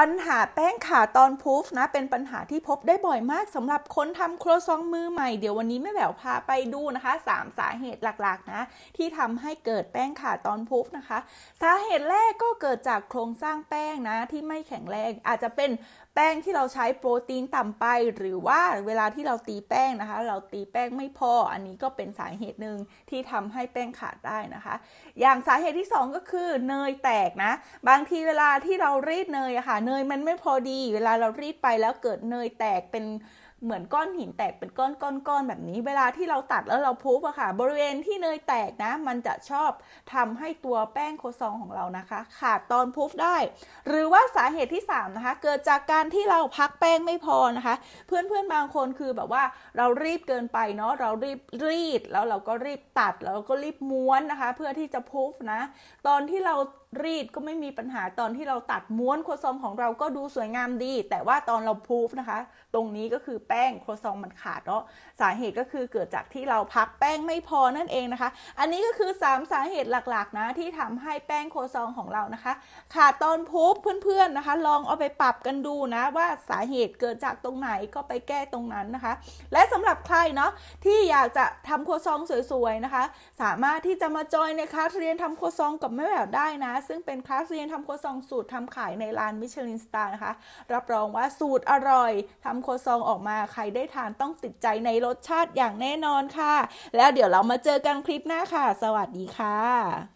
ปัญหาแป้งขาตอนพูฟนะเป็นปัญหาที่พบได้บ่อยมากสำหรับคนทำครัวซองมือใหม่เดี๋ยววันนี้แม่แหววพาไปดูนะคะ 3 สาเหตุหลักๆนะที่ทำให้เกิดแป้งขาตอนพูฟนะคะ สาเหตุแรกก็เกิดจากโครงสร้างแป้งนะที่ไม่แข็งแรง อาจจะเป็นแป้งที่เราใช้โปรตีนต่ำไป หรือว่าเวลาที่เราตีแป้งนะคะ เราตีแป้งไม่พออันนี้ก็เป็นสาเหตุหนึ่งที่ทำให้แป้งขาดได้นะคะ อย่างสาเหตุที่ 2 ก็คือเนยแตกนะบางทีเวลาที่เรารีดเนยอะค่ะเนยมันไม่พอดี เวลาเรารีดไปแล้วเกิดเนยแตกเป็นเหมือนก้อนหินแตกเป็นก้อนก้อนก้อนแบบนี้ เวลาที่เราตัดแล้วเราพูฟอะค่ะ บริเวณที่เนยแตกนะ มันจะชอบทำให้ตัวแป้งโคซองของเรานะคะ ขาดตอนพูฟได้ หรือว่าสาเหตุที่ 3 นะคะ เกิดจากการที่เราพักแป้งไม่พอนะคะ เพื่อนเพื่อนบางคนคือแบบว่าเรารีบเกินไปเนาะเรารีบรีดแล้วเราก็รีบตัดแล้วก็รีบม้วนนะคะ เพื่อที่จะพูฟนะ ตอนที่เรา รีดก็ไม่มีปัญหาตอนที่เราตัดม้วนโครซองของเราก็ดูสวยงามดี แต่ว่าตอนเราพูฟนะคะ ตรงนี้ก็คือแป้งโครซองมันขาดเนาะสาเหตุก็คือเกิดจากที่เราพักแป้งไม่พอนั่นเองนะคะ อันนี้ก็คือ 3 สาเหตุหลักๆ นะที่ทำให้แป้งโครซองของเรานะคะ ขาดตอนพูฟเพื่อนๆนะคะ ลองเอาไปปรับกันดูนะว่าสาเหตุเกิดจากตรงไหนก็ไปแก้ตรงนั้นนะคะ และสำหรับใครเนาะที่อยากจะทำโครซองสวยๆนะคะ สามารถที่จะมาจอยในคลาสเรียนทำโครซองกับแม่แหววได้นะซึ่งเป็นคลาสเรียนทำโครซองสูตรทำขายในร้านมิชลินสตาร์นะคะ รับรองว่าสูตรอร่อยทำโครซองออกมาใครได้ทานต้องติดใจในรสชาติอย่างแน่นอนค่ะ แล้วเดี๋ยวเรามาเจอกันคลิปหน้าค่ะ สวัสดีค่ะ